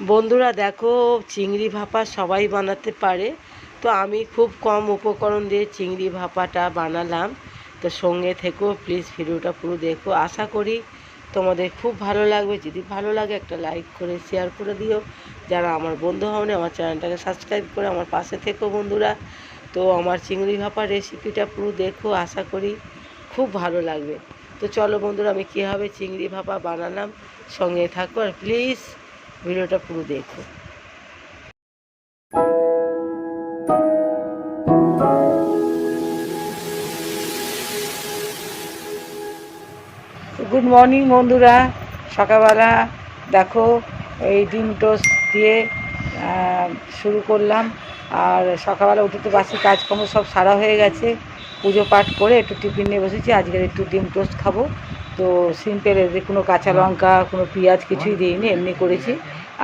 বন্ধুরা দেখো, চিংড়ি ভাপা সবাই বানাতে পারে। তো আমি খুব কম উপকরণ দিয়ে চিংড়ি ভাপাটা বানালাম। তো সঙ্গে থেকেও প্লিজ ভিডিওটা পুরো দেখো। আশা করি তোমাদের খুব ভালো লাগবে। যদি ভালো লাগে, একটা লাইক করে শেয়ার করে দিও। যারা আমার বন্ধু হওনি আমার চ্যানেলটাকে সাবস্ক্রাইব করে আমার পাশে থেকো বন্ধুরা। তো আমার চিংড়ি ভাপার রেসিপিটা পুরো দেখো, আশা করি খুব ভালো লাগবে। তো চলো বন্ধুরা, আমি কীভাবে চিংড়ি ভাপা বানালাম, সঙ্গে থাকো আর প্লিজ ভিডিওটা পুরো দেখো। গুড মর্নিং বন্ধুরা। সকালবেলা দেখো, এই ডিম টোস্ট দিয়ে শুরু করলাম। আর সকালবেলা উঠে তো বাসি কাজকর্ম সব সারা হয়ে গেছে। পুজো পাঠ করে একটু টিফিন নিয়ে বসেছি। আজকের একটু ডিম টোস্ট খাব। তো সিম্পল এদের কোনো কাঁচা লঙ্কা কোনো পেঁয়াজ কিছুই দিইনি এমনি করেছি।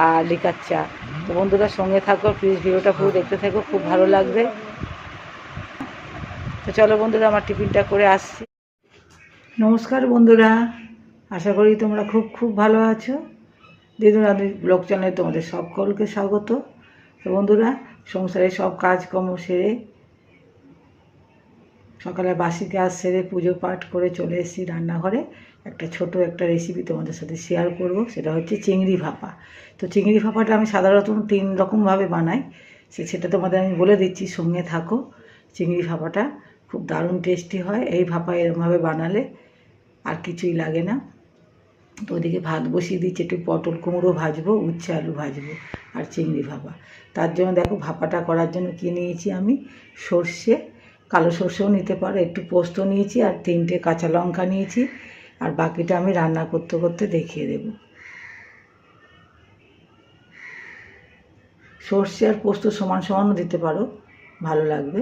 আর লিকার চা। তো বন্ধুরা সঙ্গে থাকো প্লিজ ভিডিওটা পুরো দেখতে থাকো খুব ভালো লাগবে। তো চলো বন্ধুরা আমার টিফিনটা করে আসছি। নমস্কার বন্ধুরা আশা করি তোমরা খুব খুব ভালো আছো। দিদুরাদের ব্লগ চ্যানেলে তোমাদের সকলকে স্বাগত। তো বন্ধুরা সংসারে সব কাজকর্ম সেরে সকালে বাসি কাজ সেরে পুজো পাঠ করে চলে এসেছি রান্নাঘরে। একটা ছোট একটা রেসিপি তোমাদের সাথে শেয়ার করব, সেটা হচ্ছে চিংড়ি ভাপা। তো চিংড়ি ভাপাটা আমি সাধারণত তিন রকমভাবে বানাই, সে সেটা তোমাদের আমি বলে দিচ্ছি, সঙ্গে থাকো। চিংড়ি ভাপাটা খুব দারুণ টেস্টি হয়, এই ভাপা এরমভাবে বানালে আর কিছুই লাগে না। তো ওদিকে ভাত বসিয়ে দিচ্ছি, একটু পটল কুমড়ো ভাজবো, উচ্ছে আলু ভাজবো আর চিংড়ি ভাপা। তার জন্য দেখো ভাপাটা করার জন্য কী নিয়েছি আমি, সর্ষে কালো সর্ষেও নিতে পারো। একটু পোস্ত নিয়েছি আর তিনটে কাঁচা লঙ্কা নিয়েছি। আর বাকিটা আমি রান্না করতে করতে দেখিয়ে দেব। সর্ষে আর পোস্ত সমান সমানও দিতে পারো। ভালো লাগবে।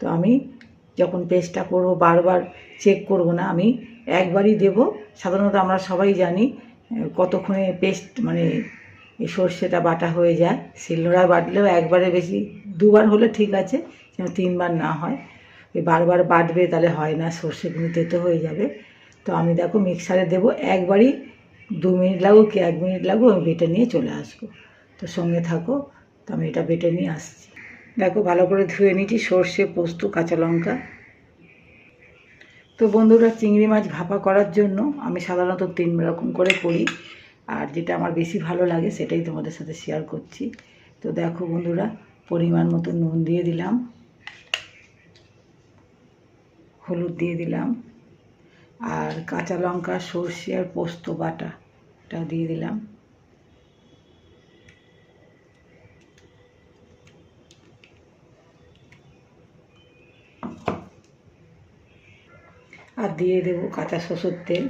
তো আমি যখন পেস্টটা করব, বারবার চেক করব না, আমি একবারই দেব। সাধারণত আমরা সবাই জানি কতক্ষণে পেস্ট মানে সর্ষেটা বাটা হয়ে যায়। শিলনোড়ায় বাটলেও একবারে বেশি, দুবার হলে ঠিক আছে। যেন তিনবার না হয়। ওই বারবার বাটবে তাহলে হয় না, সর্ষে সর্ষেগুলো তেতো হয়ে যাবে। তো আমি দেখো মিক্সারে দেবো, একবারই দু মিনিট লাগুক কি এক মিনিট লাগুক, আমি বেটে নিয়ে চলে আসব। তো সঙ্গে থাকো, তো আমি এটা বেটে নিয়ে আসছি। দেখো ভালো করে ধুয়ে নিয়েছি, সর্ষে, পোস্ত, কাঁচা লঙ্কা। তো বন্ধুরা, চিংড়ি মাছ ভাপা করার জন্য আমি সাধারণত তিন রকম করে করি। আর যেটা আমার বেশি ভালো লাগে, সেটাই তোমাদের সাথে শেয়ার করছি। তো দেখো বন্ধুরা, পরিমাণ মতো নুন দিয়ে দিলাম। হলুদ দিয়ে দিলাম। আর কাঁচা লঙ্কা, সর্ষে আর পোস্ত বাটা এটা দিয়ে দিলাম। আর দিয়ে দেবো কাঁচা সরষের তেল।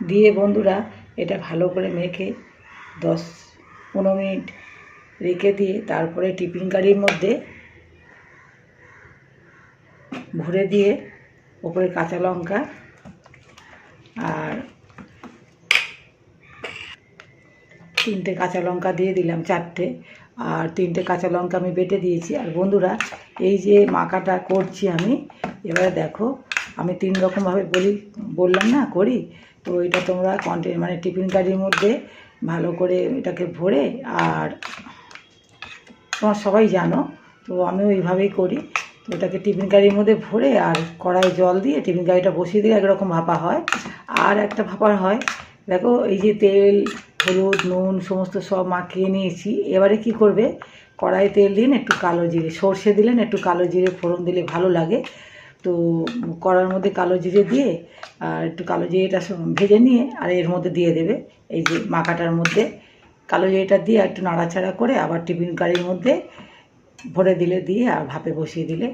দিয়ে বন্ধুরা এটা ভালো করে মেখে দশ পনেরো মিনিট রেখে দিয়ে তারপরে টিফিন গাড়ির মধ্যে ভরে দিয়ে ওপরে কাঁচা লঙ্কা আর তিনটে কাঁচা লঙ্কা দিয়ে দিলাম, চারটে। আর তিনটে কাঁচা লঙ্কা আমি বেটে দিয়েছি। আর বন্ধুরা, এই যে মাখাটা করছি আমি, এবারে দেখো, আমি তিন রকমভাবে বলি, বললাম না, করি। তো এটা তোমরা কন্টে মানে টিফিন গাড়ির মধ্যে ভালো করে এটাকে ভরে, আর তোমার সবাই জানো, তো আমি ওইভাবেই করি। এটাকে টিফিন গাড়ির মধ্যে ভরে আর কড়াই জল দিয়ে টিফিন গাড়িটা বসিয়ে দিলে একরকম ভাপা হয়। আর একটা ভাপার হয়। দেখো, এই যে তেল, হলুদ, নুন সমস্ত সব মাখিয়ে নিয়েছি। এবারে কি করবে? কড়াই তেল দিন, একটু কালো জিরে, সর্ষে দিলেন, একটু কালো জিরে ফোড়ন দিলে ভালো লাগে। তো কড়ার মধ্যে কালো জিরে দিয়ে আর একটু কালো জিরেটা ভেজে নিয়ে আর এর মধ্যে দিয়ে দেবে। এই যে মাখাটার মধ্যে। কালো জিরেটা দিয়ে একটু নাড়াচাড়া করে আবার টিফিন কারির মধ্যে ভরে দিলে দিয়ে আর ভাপে বসিয়ে দিলে।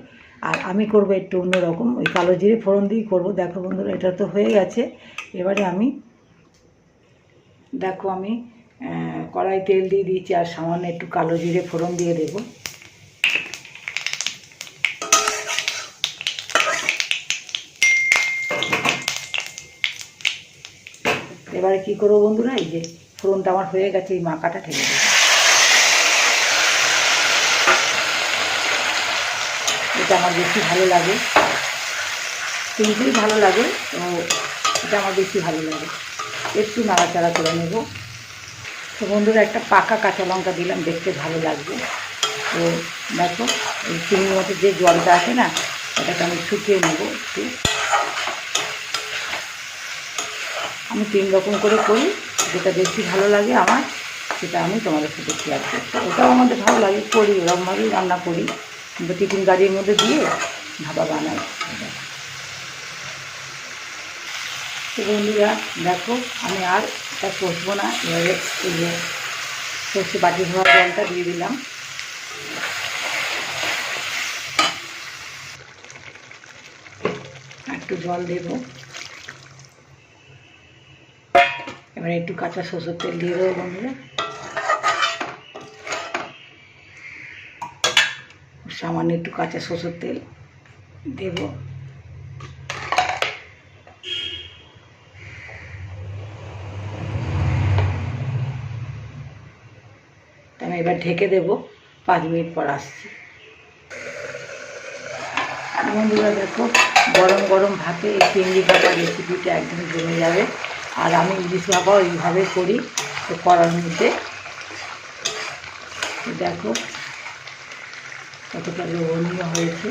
আর আমি করব একটু অন্যরকম, ওই কালো জিরে ফোড়ন দিয়েই করব। দেখো বন্ধুরা, এটা তো হয়ে গেছে। এবারে আমি, দেখো আমি কড়াই তেল দিয়ে দিয়েছি আর সামান্য একটু কালো জিরে ফোড়ন দিয়ে দেবো। এবারে কি করব বন্ধুরা, এই যে ফোড়নটা আমার হয়ে গেছে, এই মাখাটা ঠেলে দেবো এটা আমার বেশি ভালো লাগে। তিনটেই ভালো লাগে তো এটা আমার বেশি ভালো লাগে। একটু নাড়াচাড়া করে নেব। তো বন্ধুরা, একটা পাকা কাঁচা লঙ্কা দিলাম, দেখতে ভালো লাগবে। তো দেখো, এই চিংড়ি মাছের যে জলটা আছে না, এটাকে আমি শুকিয়ে নেব একটু। আমি তিন রকম করে করি, যেটা বেশি ভালো লাগে আমার, সেটা আমি তোমাদের সাথে শেয়ার করছি। ওটাও আমাদের ভালো লাগে, করি, ওরকমভাবেই রান্না করি। টিফিন গাড়ির মধ্যে দিয়ে ভাবা বানাই। তো বন্ধুরা, দেখো, আমি আর এটা কষবো না, এবারে এই যে সর্ষে বাটি ধোয়া জলটা দিয়ে দিলাম। একটু জল দেব। এবারে একটু কাঁচা সরষের তেল দিয়ে দেবো বন্ধুরা। সামান্য একটু কাঁচা সরষের তেল দেব। আমি এবার ঢেকে দেব, পাঁচ মিনিট পর আসছি। বন্ধুরা দেখো, গরম গরম ভাতে এই চিংড়ি ভাপা রেসিপিটা একদম জমে যাবে। আর আমি ইলিশ ভাপাও এইভাবে করি, তো করার মধ্যে দেখো কতটা লোভনীয় হয়েছে।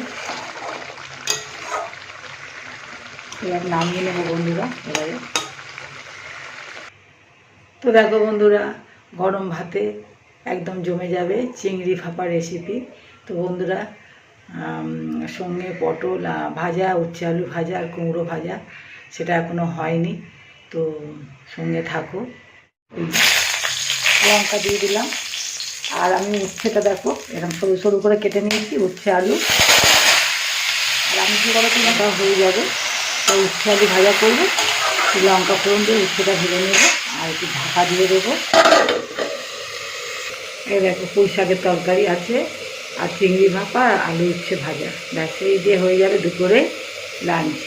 এবার নামিয়ে নেব বন্ধুরা, এবারে। তো দেখো বন্ধুরা, গরম ভাতে একদম জমে যাবে চিংড়ি ফাঁপা রেসিপি তো বন্ধুরা সঙ্গে পটল ভাজা, উচ্ছে আলু ভাজা আর কুমড়ো ভাজা, সেটা এখনও হয়নি। তো সঙ্গে থাকো। লঙ্কা দিয়ে দিলাম। আর আমি উচ্ছেটা দেখো, এরকম সরু সরু করে কেটে নিয়েছি, উচ্ছে আলু। আর আমি কী করো লঙ্কা হয়ে যাবে। তো উচ্ছে আলু ভাজা করব, লঙ্কা ফোড়ন দিয়ে উচ্ছেটা ভেজে নেব, আর একটু ঢাকা দিয়ে দেবো। এই দেখো, পুঁই শাকের তরকারি আছে, আর চিংড়ি ভাপা, আর আলু উচ্ছে ভাজা। ব্যাস, এই দিয়ে হয়ে যাবে দুপুরে লাঞ্চ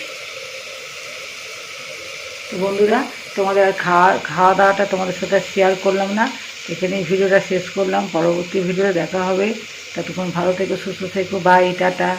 তো বন্ধুরা, তোমাদের খাওয়া খাওয়া দাওয়াটা তোমাদের সাথে শেয়ার করলাম না। এখানেই ভিডিওটা শেষ করলাম। পরবর্তী ভিডিও দেখা হবে। ততক্ষণ ভালো থেকে, সুস্থ থেকো। By tata